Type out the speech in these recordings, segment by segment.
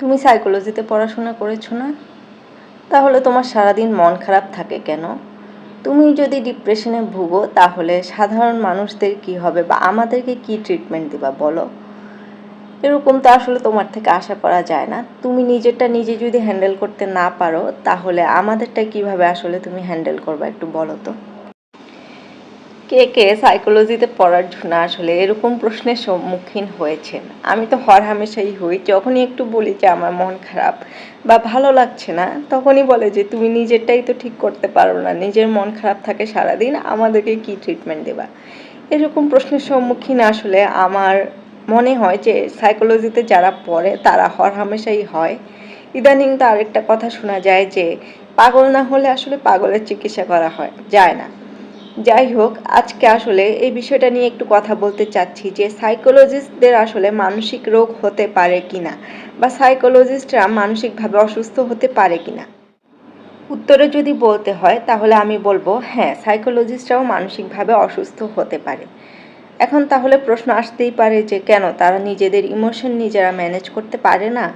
তুমি সাইকোলজিতে পড়াশোনা করেছ না? তাহলে তোমার সারাদিন মন খারাপ থাকে কেন? তুমি যদি ডিপ্রেশনে ভুগো, তাহলে সাধারণ মানুষদের কি হবে বা আমাদেরকে কি ট্রিটমেন্ট দিবা বলো? এরকম তো আসলে তোমার থেকে আশা করা যায় না। তুমি নিজেরটা নিজে যদি হ্যান্ডেল করতে না পারো, তাহলে আমাদেরটা কীভাবে আসলে তুমি হ্যান্ডেল করবে একটু বলো তো? কে কে সাইকোলজিতে পড়ার জন্য আসলে এরকম প্রশ্নের সম্মুখীন হয়েছেন? আমি তো হর হামেশাই হই। যখনই একটু বলি যে আমার মন খারাপ বা ভালো লাগছে না, তখনই বলে যে তুমি নিজেরটাই তো ঠিক করতে পারো না। নিজের মন খারাপ থাকে সারাদিন, আমাদেরকে কি ট্রিটমেন্ট দেবা? এরকম প্রশ্নের সম্মুখীন আসলে আমার মনে হয় যে সাইকোলজিতে যারা পড়ে, তারা হর হামেশাই হয়। ইদানিং তো আরেকটা কথা শোনা যায় যে পাগল না হলে আসলে পাগলের চিকিৎসা করা হয়, যায় না। যাই হোক, আজকে আসলে এই বিষয়টা নিয়ে একটু কথা বলতে চাচ্ছি যে সাইকোলজিস্টদের আসলে মানসিক রোগ হতে পারে কিনা বা সাইকোলজিস্টরা মানসিকভাবে অসুস্থ হতে পারে কিনা? উত্তরে যদি বলতে হয়, তাহলে আমি বলব হ্যাঁ সাইকোলজিস্টরাও মানসিকভাবে অসুস্থ হতে পারে। এখন তাহলে প্রশ্ন আসতেই পারে যে কেন তারা নিজেদের ইমোশন নিজেরা ম্যানেজ করতে পারে না?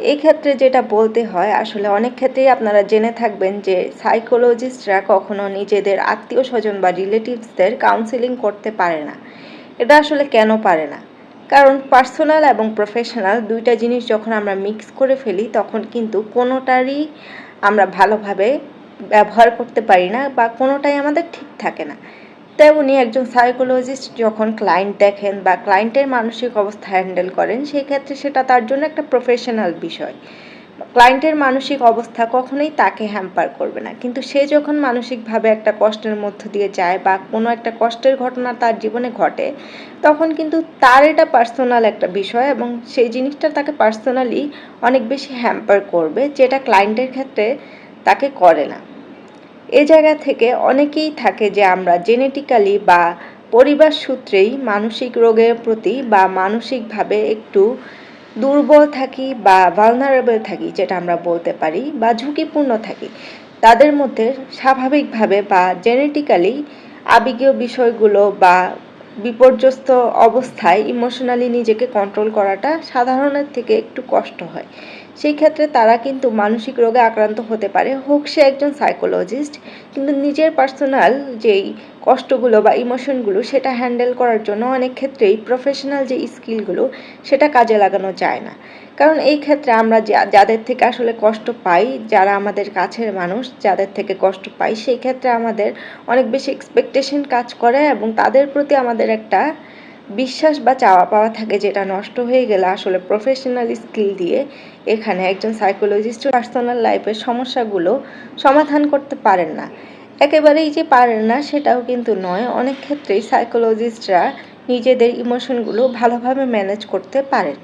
এই ক্ষেত্রে যেটা বলতে হয়, আসলে অনেক ক্ষেত্রেই আপনারা জেনে থাকবেন যে সাইকোলজিস্টরা কখনো নিজেদের আত্মীয় স্বজন বা রিলেটিভসদের কাউন্সিলিং করতে পারে না। এটা আসলে কেন পারে না? কারণ পার্সোনাল এবং প্রফেশনাল দুইটা জিনিস যখন আমরা মিক্স করে ফেলি, তখন কিন্তু কোনোটারই আমরা ভালোভাবে ব্যবহার করতে পারি না বা কোনোটাই আমাদের ঠিক থাকে না। তেমনি একজন সাইকোলজিস্ট যখন ক্লায়েন্ট দেখেন বা ক্লায়েন্টের মানসিক অবস্থা হ্যান্ডেল করেন, সেই ক্ষেত্রে সেটা তার জন্য একটা প্রফেশনাল বিষয়। ক্লায়েন্টের মানসিক অবস্থা কখনোই তাকে হ্যাম্পার করবে না। কিন্তু সে যখন মানসিকভাবে একটা কষ্টের মধ্য দিয়ে যায় বা কোনো একটা কষ্টের ঘটনা তার জীবনে ঘটে, তখন কিন্তু তার এটা পার্সোনাল একটা বিষয় এবং সেই জিনিসটা তাকে পার্সোনালি অনেক বেশি হ্যাম্পার করবে যেটা ক্লায়েন্টের ক্ষেত্রে তাকে করে না। এ জায়গা থেকে অনেকেই থাকে যে আমরা জেনেটিক্যালি বা পরিবার সূত্রেই মানসিক রোগের প্রতি বা মানসিকভাবে একটু দুর্বল থাকি বা ভালনারেবল থাকি, যেটা আমরা বলতে পারি, বা ঝুঁকিপূর্ণ থাকি। তাদের মধ্যে স্বাভাবিকভাবে বা জেনেটিক্যালি আবেগীয় বিষয়গুলো বা বিপর্যস্ত অবস্থায় ইমোশনালি নিজেকে কন্ট্রোল করাটা সাধারণের থেকে একটু কষ্ট হয়। সেই ক্ষেত্রে তারা কিন্তু মানসিক রোগে আক্রান্ত হতে পারে। হোক সে একজন সাইকোলজিস্ট কিন্তু নিজের পার্সোনাল যেই কষ্টগুলো বা ইমোশনগুলো সেটা হ্যান্ডেল করার জন্য অনেক ক্ষেত্রেই প্রফেশনাল যে স্কিলগুলো সেটা কাজে লাগানো যায় না। কারণ এই ক্ষেত্রে আমরা যাদের থেকে আসলে কষ্ট পাই, যারা আমাদের কাছের মানুষ, যাদের থেকে কষ্ট পাই, সেই ক্ষেত্রে আমাদের অনেক বেশি এক্সপেকটেশন কাজ করে এবং তাদের প্রতি আমাদের একটা বিশ্বাস বা চাওয়া পাওয়া থাকে যেটা নষ্ট হয়ে গেলে আসলে প্রফেশনাল স্কিল দিয়ে এখানে একজন সাইকোলজিস্ট পার্সোনাল লাইফের সমস্যাগুলো সমাধান করতে পারেন না। একেবারেই যে পারেন না সেটাও কিন্তু নয়, অনেক ক্ষেত্রেই সাইকোলজিস্টরা নিজেদের ইমোশনগুলো ভালোভাবে ম্যানেজ করতে পারেন।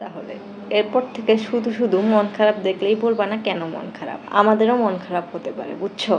তাহলে এরপর থেকে শুধু শুধু মন খারাপ দেখলেই বলবা না কেন মন খারাপ? আমাদেরও মন খারাপ হতে পারে, বুঝছ?